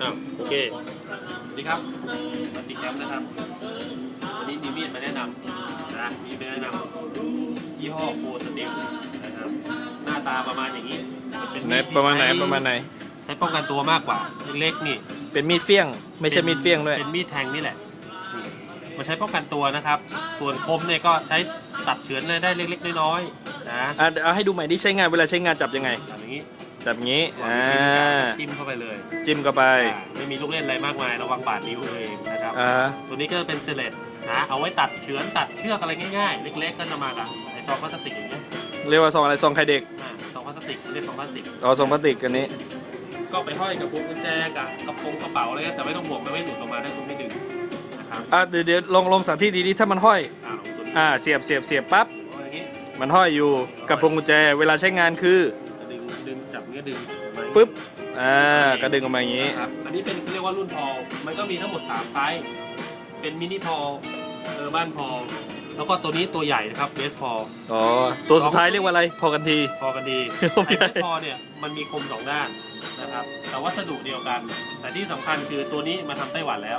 อ้าวโอเคสวัสดีครับสวัสดีครับนะครับ วันนี้มีมีดมาแนะนำนะมีดมาแนะนำยี่ห้อโคสติลนะครับ หน้าตาประมาณอย่างนี้มันเป็นไหนมีดที่ประมาณไหนใช้ประมาณไหน ใช้ป้องกันตัวมากกว่าเล็กๆนี่ เป็นมีดเฟี้ยง ไม่ใช่มีดเฟี้ยงด้วย เป็นมีดแทงนี่แหละนี่มาใช้ป้องกันตัวนะครับ ส่วนคมเนี่ยก็ใช้ตัดเฉือนได้เล็กๆน้อยๆนะอะเอาให้ดูใหม่ที่ใช้งานเวลาใช้งานจับยังไงแบบนี้จับอย่างนี้ อ่าจิ้มเข้าไปเลยจิ้มเข้าไปอ่าไม่มีลูกเล่นอะไรมากมายระวังบาดนิ้วเองนะครับอ่าตัวนี้ก็เป็นเซเลตนะเอาไว้ตัดเฉือนตัดเชือกอะไรง่ายๆ เล็กๆก็จะมากับไอซองพลาสติกอย่างเงี้ยเรียกว่าซองอะไรซองไข่เด็กอ่าซองพลาสติกเรียกซองพลาสติก อ๋อซองพลาสติกอันนี้ ก็ไปห้อยกับพวงกุญแจกับกระโปรงกระเป๋าอะไรเงี้ยแต่ไม่ต้องห่วงมันไม่หลุดออกมาถ้าคุณไม่ดึงนะครับอะเดี๋ยวเดี๋ยวลองลองสาธิตดีๆถ้ามันห้อย อ่าลงตัวนี้อ่าเสียบเสียบเสียบปั๊บ เอาอย่างงี้มันห้อยอยู่กับพวงกุญแจเวลาใช้งานคือ ดึงดึงจับเงี้ยดึงออกมาปึ๊บอ่าก็ดึงออกมาอย่างนี้ครับอันนี้เป็นเขาเรียกว่ารุ่นพอลมันก็มีทั้งหมด 3 ไซส์เป็นมินิพอลเออร์บ้านพอลแล้วก็ตัวนี้ตัวใหญ่นะครับเบสพอล อ๋อตัวสุดท้ายเรียกว่าอะไรพอกันที พอกันดีผมไอ้อยากเบสพอลเนี่ยมันมีคมสองด้านนะครับ แต่วัสดุเดียวกัน แต่ที่สำคัญคือตัวนี้มาทำไต้หวันแล้ว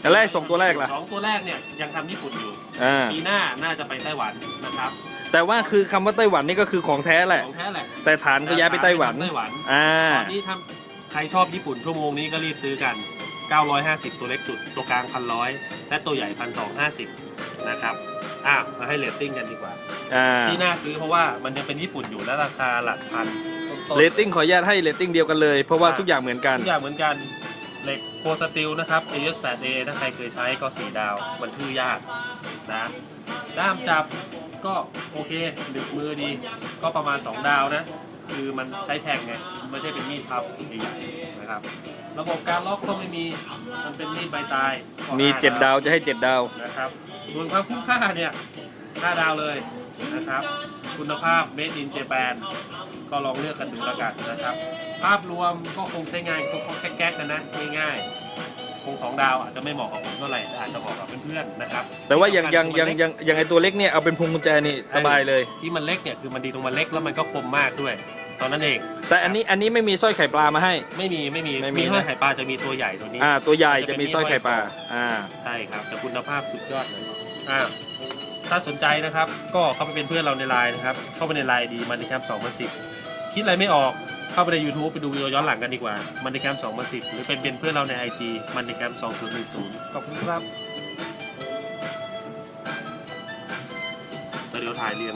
แต่แรกสองตัวแรกล่ะสองตัวแรกเนี่ยยังทำญี่ปุ่นอยู่ อ่าปีหน้าน่าจะไปไต้หวันนะครับ แต่ว่าคือคำว่าไต้หวันนี่ก็คือของแท้แหละ ของแท้แหละแต่ฐานก็ย้ายไปไต้หวัน ไต้หวันอ่า ตอนนี้ทำใครชอบญี่ปุ่นชั่วโมงนี้ก็รีบซื้อกัน 950 ตัวเล็กสุด ตัวกลางพันร้อยและตัวใหญ่พันสองห้าสิบนะครับอะมาให้เรตติ้งกันดีกว่า อ่าที่น่าซื้อเพราาะว่ามันยังเป็นญี่ปุ่นอยู่และราคาหลักพันต้นๆ เรตติ้งขออนุญาตให้เรตติ้งเดียวกันเลย เพราะว่าอ่าทุกอย่างเหมือนกัน ทุกอย่างเหมือนกันเหล็กโคสติลนะครับ AS 8A ถ้าใครเคยใช้ก็สีดาว มันทื่อยากนะ ด้ามจับ ก็โอเคดึกมือดี ก็ประมาณ 2 ดาวนะ คือมันใช้แทงไง ไม่ใช่เป็นมีดพับใหญ่ๆนะครับ ระบบการล็อกก็ไม่มี มันเป็นมีดใบตายก็มีห้เจ็ดดาวจะให้เจ็ดดาว นะครับ ส่วนความคุ้มค่าเนี่ย 5 ดาวเลยนะครับ คุณภาพ made in Japan ก็ลองเลือกกันดูแล้วกันนะครับ ภาพรวมก็คงใช้งานก็แก๊กๆกันนะง่ายๆ คงสองดาวอาจจะไม่เหมาะกับผมเท่าไหร่แต่อาจจะเหมาะกับเพื่อนๆนะครับแต่ว่าอย่างอย่างอย่างอย่างอย่างไอตัวเล็กเนี่ยเอาเป็นพวงกุญแจนี่สบายเลย ที่มันเล็กเนี่ยคือมันดีตรงมันเล็กแล้วมันก็คมมากด้วยตอนนั้นเอง แต่อันนี้อันนี้ไม่มีสร้อยไข่ปลามาให้ ไม่มีไม่มีไม่มีมีห้อยนะไข่ปลาจะมีตัวใหญ่ตัวนี้อ่าตัวใหญ่จะมีสร้อยไข่ปลาอ่าใช่ครับแต่คุณภาพสุดยอดเลยอ่าถ้าสนใจนะครับ ก็เข้าไปเป็นเพื่อนเราในไลน์นะครับ เข้าไปในไลน์ดีมันดีแคมสองมาสิบคิดอะไรไม่ออก เข้าไปใน YouTube ไปดูวิดีโอย้อนหลังกันดีกว่ามันดีแคมสองมาสิบหรือเป็นเป็นเพื่อนเราใน IG มันดีแคมสองศูนย์หนึ่งศูนย์ขอบคุณครับแล้วเดี๋ยวถ่ายเรียง